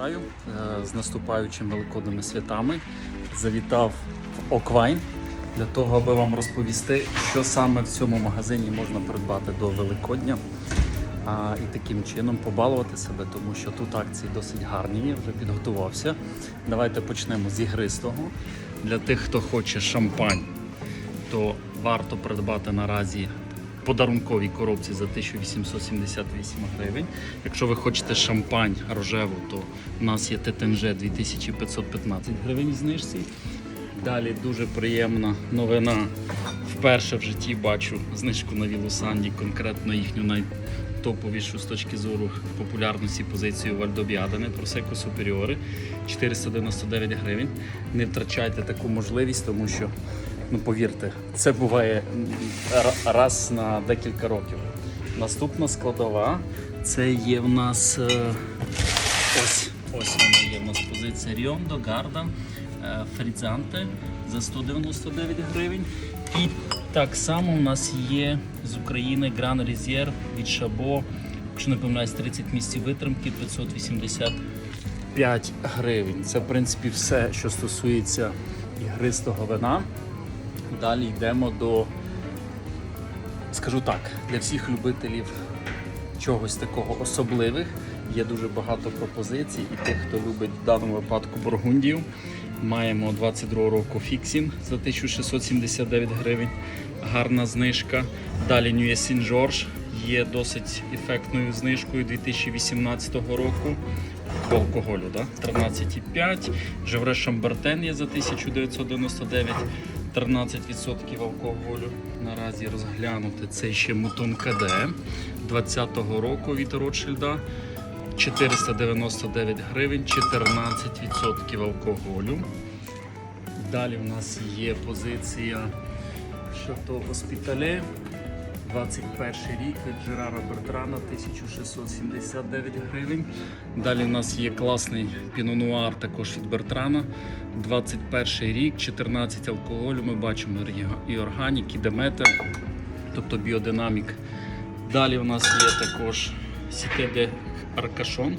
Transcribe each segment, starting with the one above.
Вітаю е, з наступаючими великодними святами. Завітав в Оквайн для того, аби вам розповісти, що саме в цьому магазині можна придбати до Великодня. А, і таким чином побалувати себе, тому що тут акції досить гарні. Я вже підготувався. Давайте почнемо з ігристого. Для тих, хто хоче шампань, то варто придбати наразі подарунковій коробці за 1878 гривень. Якщо ви хочете шампань рожеву, то у нас є ТТНЖ 2515 гривень знижці. Далі дуже приємна новина. Вперше в житті бачу знижку на Вілусанді, конкретно їхню найтоповішу з точки зору популярності позицію Вальдобіадани Просеко Суперіори 499 гривень. Не втрачайте таку можливість, тому що, ну повірте, це буває раз на декілька років. Наступна складова це є в нас е, ось, ось вона є в нас позиція Ріондо Гарда е, Фрізанте за 199 гривень. І так само у нас є з України Гран Резерв від Шабо, якщо не помиляюсь, 30 місць витримки 585 гривень. Це в принципі все, що стосується ігристого вина. Далі йдемо до, скажу так, для всіх любителів чогось такого особливих. Є дуже багато пропозицій, і тих, хто любить в даному випадку бургундію. Маємо 22 року фіксін за 1679 гривень. Гарна знижка. Далі Ньює Сін Жорж є досить ефектною знижкою 2018 року. По алкоголю, да? 13,5. Жевре Шамбертен є за 1999. 13% алкоголю. Наразі розглянути це ще Мутон КД 20-го року від Ротшильда. 499 гривень, 14% алкоголю. Далі у нас є позиція Шато Госпітале. 21 рік від Жерара Бертрана 1679 гривень. Далі у нас є класний пінонуар також від Бертрана. 21 рік, 14 алкоголю. Ми бачимо і органік, і деметр, тобто біодинамік. Далі у нас є також Сіте де Аркашон.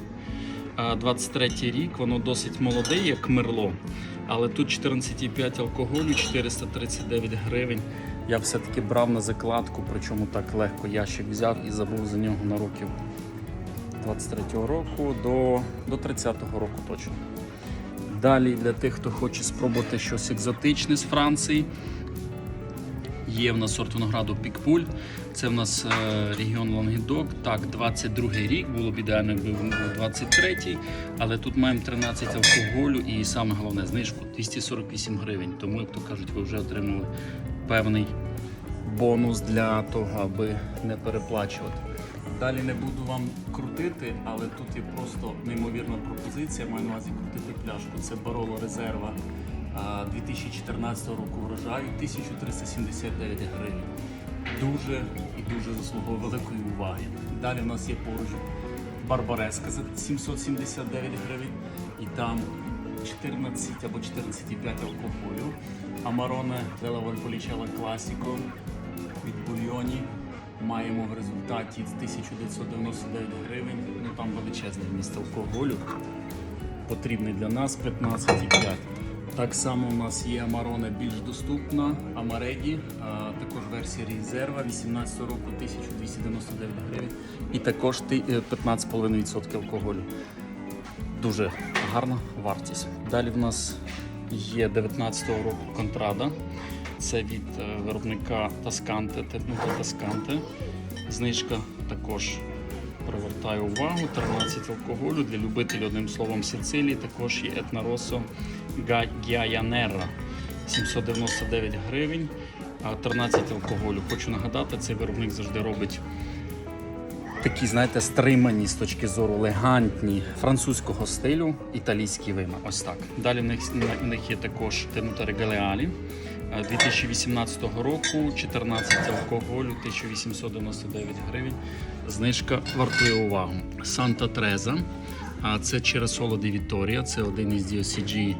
23 рік, воно досить молоде, як мерло. Але тут 14,5 алкоголю, 439 гривень. Я все-таки брав на закладку, причому так легко ящик взяв і забув за нього на років 23-го року до, до 30-го року точно. Далі для тих, хто хоче спробувати щось екзотичне з Франції, Є в нас сорт винограду Пікпуль. Це в нас е, регіон Лангедок. Так, 22-й рік було б ідеально, якби був 23-й, але тут маємо 13 алкоголю і саме головне знижку 248 гривень. Тому, як то кажуть, ви вже отримали певний бонус для того, аби не переплачувати. Далі не буду вам крутити, але тут є просто неймовірна пропозиція. Маю на увазі крутити пляшку. Це Бароло Резерва 2014 року врожаю 1379 гривень. Дуже і дуже заслуговує великої уваги. Далі в нас є поруч Барбареска за 779 гривень і там 14 або 14,5 алкоголю. Амароне Дела Вальполічела Класіко від Бульйоні. Маємо в результаті 1999 гривень. Ну там величезний вміст алкоголю. Потрібний для нас 15,5. Так само у нас є Амароне більш доступна, Амареді, також версія резерва 18 року 1299 гривень. І також е, 15,5% алкоголю. Дуже гарна вартість. Далі в нас є 19-го року контрада. Це від е, виробника Тасканте, Тернута Тасканте. Знижка також привертає увагу. 13 алкоголю для любителів одним словом Сицилії. Також є Етнаросо Гяянера 799 гривень, 13 алкоголю. Хочу нагадати, цей виробник завжди робить такі, знаєте, стримані з точки зору елегантні французького стилю італійські вина. Ось так. Далі в них, в них є також Тенута Регалеалі. 2018 року 14 алкоголю, 1899 гривень. Знижка вартує увагу. Санта Треза. А це через Солоди Віторія. Це один із DOCG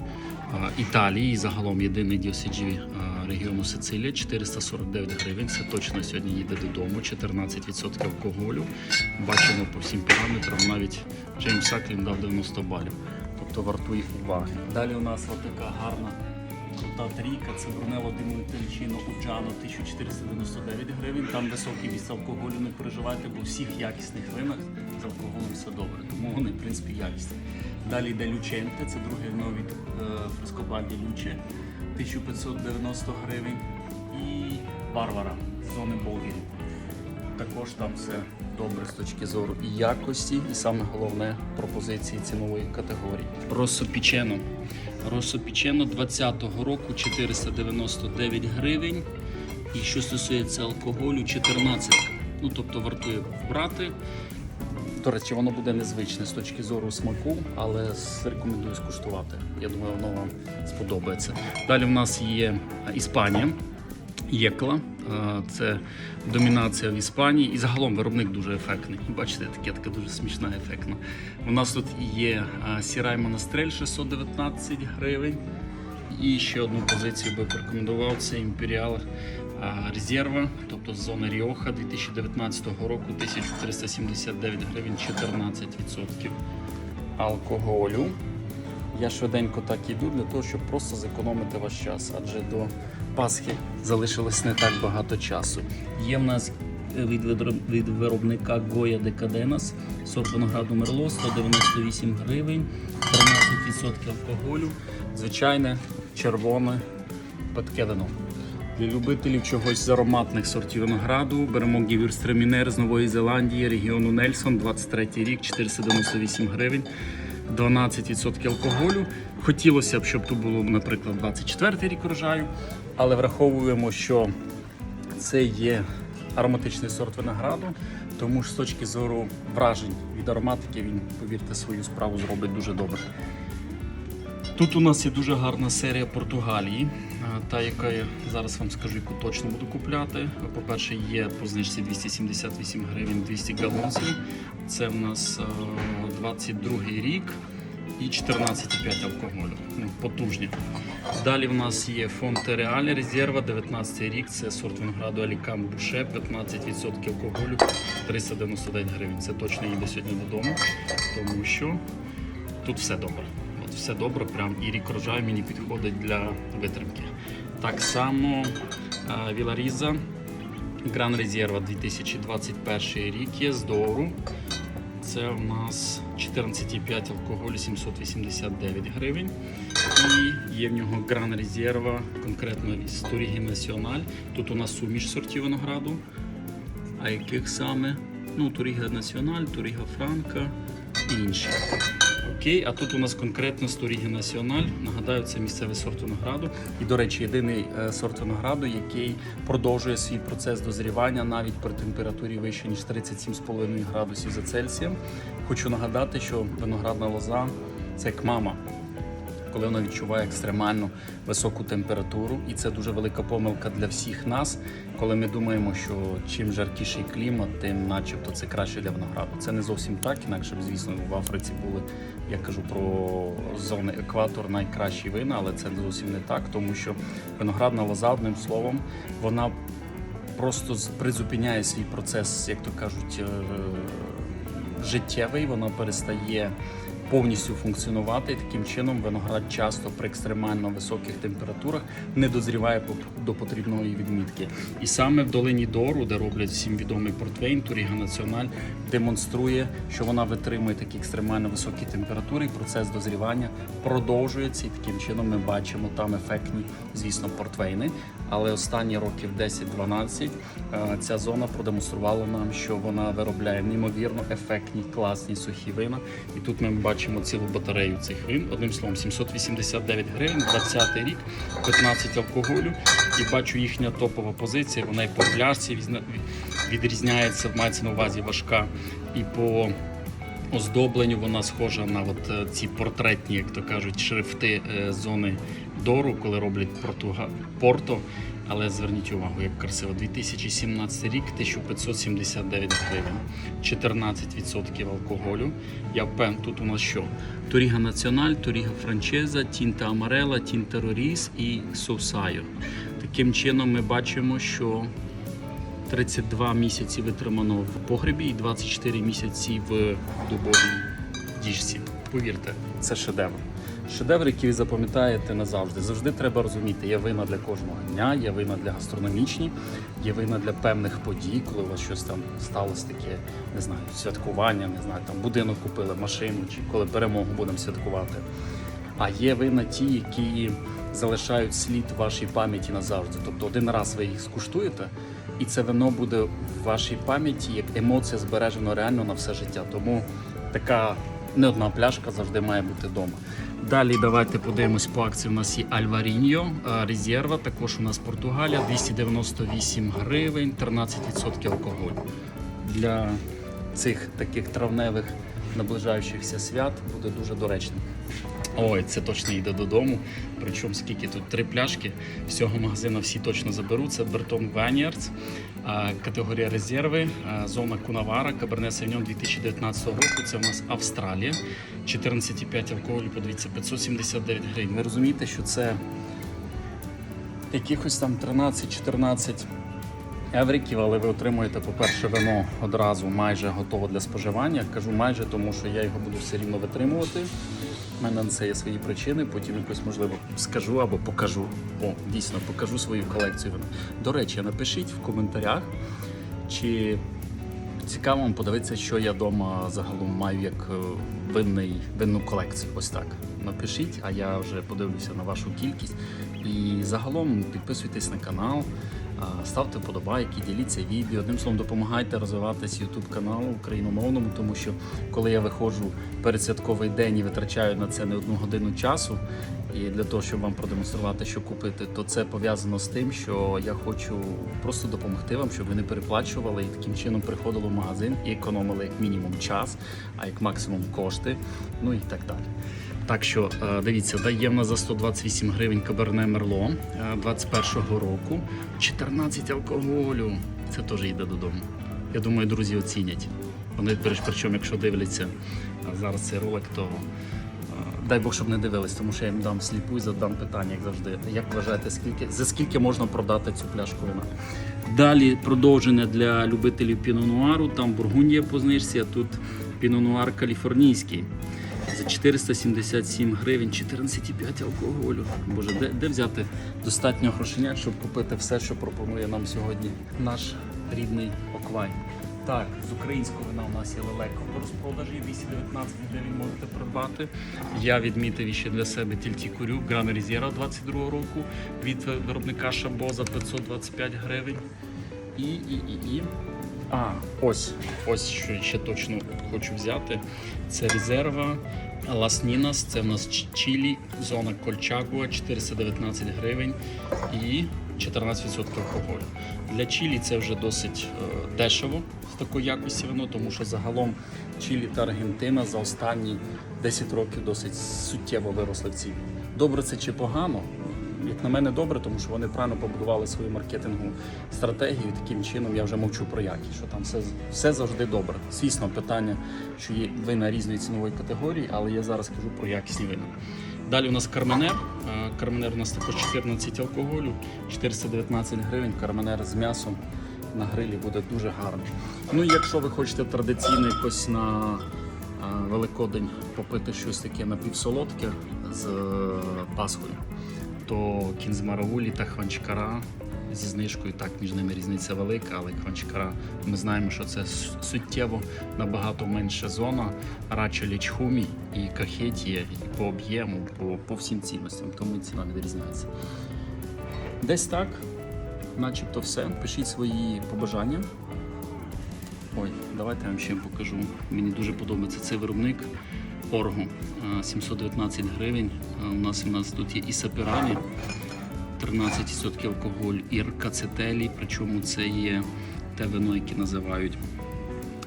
Італії і загалом єдиний DOCG регіону Сицилія 449 гривень. Це точно сьогодні їде додому. 14% алкоголю. Бачимо по всім параметрам. Навіть Джеймс Саклін дав 90 балів. Тобто вартує уваги. Далі у нас така гарна крута трійка. Це Брунело Ди Монтельчино Уджано 1499 гривень. Там високий місць алкоголю не переживайте, бо у всіх якісних винах з алкоголем все добре. Тому вони, в принципі, якісні. Далі йде Люченте, це друге вино від е, Люче 1590 гривень. І Варвара зони Болгері. Також там все добре з точки зору і якості, і саме головне пропозиції цінової категорії. Росопічено. Росопічено 20-го року 499 гривень. І що стосується алкоголю, 14. Ну тобто вартує брати. До речі, воно буде незвичне з точки зору смаку, але рекомендую скуштувати. Я думаю, воно вам сподобається. Далі в нас є Іспанія. Єкла. Е, Це домінація в Іспанії і загалом виробник дуже ефектний. Бачите, таке така дуже смішна ефектна. У нас тут є е, Сірай Монастрель 619 гривень. І ще одну позицію би порекомендував це Імперіал Резерва, тобто з зони Ріоха 2019 року 1379 гривень 14% алкоголю. Я швиденько так іду для того, щоб просто зекономити ваш час, адже до Пасхи залишилось не так багато часу. Є в нас е, від, виробника Гоя Декаденас сорт винограду Мерло 198 гривень, 13% алкоголю, звичайне червоне Петкедено. Для любителів чогось з ароматних сортів винограду беремо Гівюрстремінер з Нової Зеландії, регіону Нельсон, 23 рік, 498 гривень. 12% алкоголю. Хотілося б, щоб тут було, наприклад, 24 рік врожаю, але враховуємо, що це є ароматичний сорт винограду, тому ж з точки зору вражень від ароматики він, повірте, свою справу зробить дуже добре. Тут у нас є дуже гарна серія Португалії, та яка я зараз вам скажу, яку точно буду купляти. По-перше, є по знижці 278 гривень 200 галонців. Це в нас а, 22 рік і 14,5 алкоголю. Ну, потужні. Далі в нас є Фонте Реале Резерва, 19 рік. Це сорт винограду Алікам Буше, 15% алкоголю, 399 гривень. Це точно їде сьогодні додому, тому що тут все добре. Все добре, прям і рік врожаю мені підходить для витримки. Так само Віларіза Гран Резерва 2021 рік є з Доуру. Це у нас 14,5 алкоголю 789 гривень. І є в нього Гран Резерва, конкретно із Туріги Національ. Тут у нас суміш сортів винограду. А яких саме? Ну, Туріга Національ, Туріга Франка і інші. Окей, а тут у нас конкретно Сторіги Національ. Нагадаю, це місцевий сорт винограду. І, до речі, єдиний е, сорт винограду, який продовжує свій процес дозрівання навіть при температурі вище ніж 37,5 градусів за Цельсієм. Хочу нагадати, що виноградна лоза це як мама коли вона відчуває екстремально високу температуру, і це дуже велика помилка для всіх нас, коли ми думаємо, що чим жаркіший клімат, тим начебто це краще для винограду. Це не зовсім так, інакше б, звісно, в Африці були, я кажу про зони екватор, найкращі вина, але це зовсім не так, тому що виноградна лоза, одним словом, вона просто призупиняє свій процес, як то кажуть, е, життєвий, вона перестає повністю функціонувати. І таким чином виноград часто при екстремально високих температурах не дозріває до потрібної відмітки. І саме в долині Дору, де роблять всім відомий портвейн, Туріга Національ, демонструє, що вона витримує такі екстремально високі температури, і процес дозрівання продовжується. І таким чином ми бачимо там ефектні, звісно, портвейни. Але останні років 10-12 е, ця зона продемонструвала нам, що вона виробляє неймовірно ефектні, класні сухі вина. І тут ми бачимо цілу батарею цих вин. Одним словом, 789 гривень, 20 рік, 15 алкоголю. І бачу їхня топова позиція. Вона і по пляшці відрізняється, мається на увазі важка, і по оздобленню вона схожа на от е, ці портретні, як то кажуть, шрифти е, зони Дору, коли роблять Португа... Порто. Але зверніть увагу, як красиво. 2017 рік 1579 гривень, 14% алкоголю. Я впевнений, тут у нас що? Торіга Національ, Торіга Франчеза, Тінта Амарела, Тінта Роріс і Соусайо. Таким чином ми бачимо, що 32 місяці витримано в погребі і 24 місяці в дубовій діжці. Повірте, це шедевр. Шедевр, який ви запам'ятаєте назавжди. Завжди треба розуміти, є вина для кожного дня, є вина для гастрономічні, є вина для певних подій, коли у вас щось там сталося таке, не знаю, святкування, не знаю, там будинок купили, машину, чи коли перемогу будемо святкувати. А є вина ті, які залишають слід вашій пам'яті назавжди. Тобто один раз ви їх скуштуєте, і це вино буде в вашій пам'яті як емоція збережена реально на все життя. Тому така не одна пляшка завжди має бути вдома. Далі давайте подивимось по акції. У нас є Альваріньо резерва. Також у нас Португалія 298 гривень, 13% алкоголь. Для цих таких травневих наближаючихся свят буде дуже доречним. Ой, це точно йде додому. Причому скільки тут три пляшки. З цього магазину всі точно заберуть. Це Бертон Ваніардс, категорія резерви, зона Кунавара, Каберне Савіньон 2019 року. Це у нас Австралія. 14,5 алкоголю, подивіться, 579 гривень. Ви розумієте, що це якихось там 13-14 евриків, але ви отримуєте, по-перше, вино одразу майже готове для споживання. Кажу майже, тому що я його буду все рівно витримувати. У мене на це є свої причини, потім якось можливо скажу або покажу. О, дійсно, покажу свою колекцію. До речі, напишіть в коментарях, чи цікаво вам подивитися, що я вдома загалом маю як е, винний, винну колекцію. Ось так. Напишіть, а я вже подивлюся на вашу кількість. І загалом підписуйтесь на канал. Ставте вподобайки, діліться відео. Одним словом, допомагайте розвиватись YouTube каналу україномовному, тому що коли я виходжу перед святковий день і витрачаю на це не одну годину часу, і для того, щоб вам продемонструвати, що купити, то це пов'язано з тим, що я хочу просто допомогти вам, щоб ви не переплачували і таким чином приходили в магазин і економили як мінімум час, а як максимум кошти, ну і так далі. Так що е, дивіться, дає в нас за 128 гривень каберне мерло е, 21-го року. 14 алкоголю. Це теж йде додому. Я думаю, друзі оцінять. Вони причому, якщо дивляться зараз цей ролик, то е, дай Бог, щоб не дивились, тому що я їм дам сліпу і задам питання, як завжди. Як вважаєте, скільки за скільки можна продати цю пляшку вина? Далі продовження для любителів пінонуару. Там Бургундія по знижці, а тут пінонуар каліфорнійський. За 477 гривень 14,5 алкоголю. Боже, де, де взяти достатньо грошенят, щоб купити все, що пропонує нам сьогодні наш рідний Оквай. Так, з українського вина у нас є лелека в розпродажі 219 гривень можете придбати. Я відмітив ще для себе тільки курю Грана Різєра 22 року від виробника Шабо за 525 гривень. І, і, і, і. А, ось, ось що ще точно хочу взяти. Це резерва Лас Нінас, це в нас Ч- Чилі, зона Кольчагуа, 419 гривень і 14% алкоголю. Для Чилі це вже досить е, дешево з такої якості вино, тому що загалом Чилі та Аргентина за останні 10 років досить суттєво виросли в ціні. Добре це чи погано? Як на мене, добре, тому що вони правильно побудували свою маркетингову стратегію. Таким чином я вже мовчу про якість, що там все, все завжди добре. Звісно, питання, що є вина різної цінової категорії, але я зараз кажу про якісні вина. Далі у нас карменер. Е, Карменер у нас також 14 алкоголю, 419 гривень. Карменер з м'ясом на грилі буде дуже гарний. Ну і якщо ви хочете традиційно якось на Великодень попити щось таке напівсолодке з е, Пасхою, то кінзмаравулі та хванчкара зі знижкою, так між ними різниця велика, але хванчкара ми знаємо, що це суттєво набагато менша зона, радше лічхумі і кахетія по об'єму, по, по всім цінностям, тому ціна відрізняється. Десь так, начебто все. Пишіть свої побажання. Ой, давайте я вам ще покажу. Мені дуже подобається цей виробник Орго. Е, 719 гривень. Е, У нас у нас тут є і сапералі, 13% алкоголь, і ркацетелі, причому це є те вино, яке називають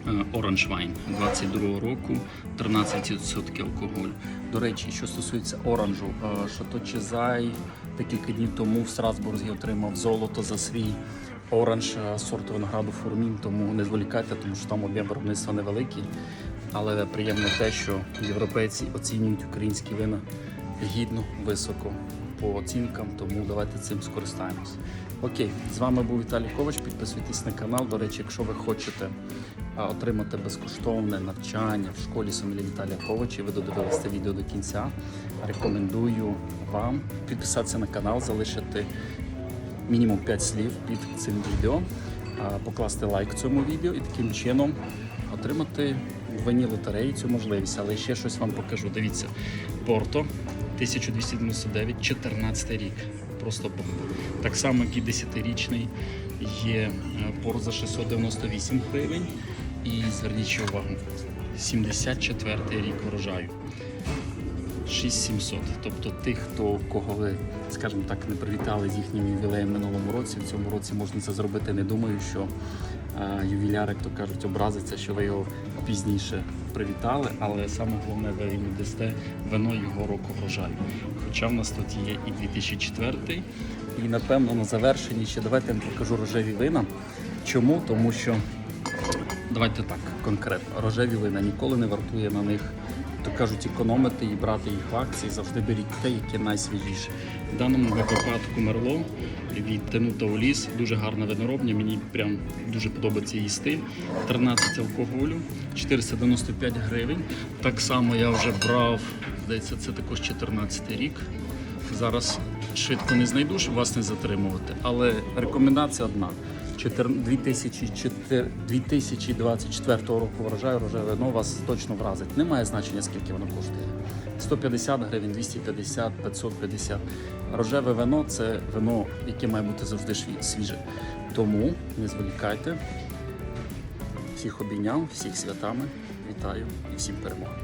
е, Orange Wine 22 року, 13% алкоголю. До речі, що стосується оранжу, е, Шато Чезай декілька днів тому в Страсбурзі отримав золото за свій оранж е, сорту винограду Фурмін, тому не зволікайте, тому що там об'єм виробництва невеликий. Але приємно те, що європейці оцінюють українські вина гідно, високо по оцінкам, тому давайте цим скористаємось. Окей, з вами був Віталій Ковач. Підписуйтесь на канал. До речі, якщо ви хочете отримати безкоштовне навчання в школі Сомелі Віталія Ковача, і ви додивилися це відео до кінця. Рекомендую вам підписатися на канал, залишити мінімум 5 слів під цим відео, покласти лайк цьому відео і таким чином отримати в винні лотереї цю можливість. Але ще щось вам покажу. Дивіться, Порто 1299, 14 рік. Просто бомба. Так само, як і 10-річний є е, порт за 698 гривень. І зверніть увагу, 74 й рік врожаю. 6700. Тобто тих, хто кого ви, скажімо так, не привітали з їхнім ювілеєм минулому році. В цьому році можна це зробити. Не думаю, що ювіляр, як то кажуть, образиться, що ви його пізніше привітали, але саме головне, ви йому дасте вино його року врожаю. Хоча в нас тут є і 2004, і напевно на завершенні ще давайте я покажу рожеві вина. Чому? Тому що Давайте так, конкретно. Рожеві вина ніколи не вартує на них, то кажуть, економити і брати їх в акції. Завжди беріть те, яке найсвіжіше. В даному випадку мерло від Тенута Оліс. Дуже гарна виноробня. Мені прям дуже подобається її стиль. 13 алкоголю, 495 гривень. Так само я вже брав, здається, це також 14 рік. Зараз швидко не знайду, щоб вас не затримувати, але рекомендація одна. Чотир- 2004 2024 року врожаю рожеве вино вас точно вразить. Немає значення, скільки воно коштує. 150 гривень, 250, 550. Рожеве вино це вино, яке має бути завжди свіже. Тому не зволікайте. Всіх обійняв, всіх святами. Вітаю і всім перемоги.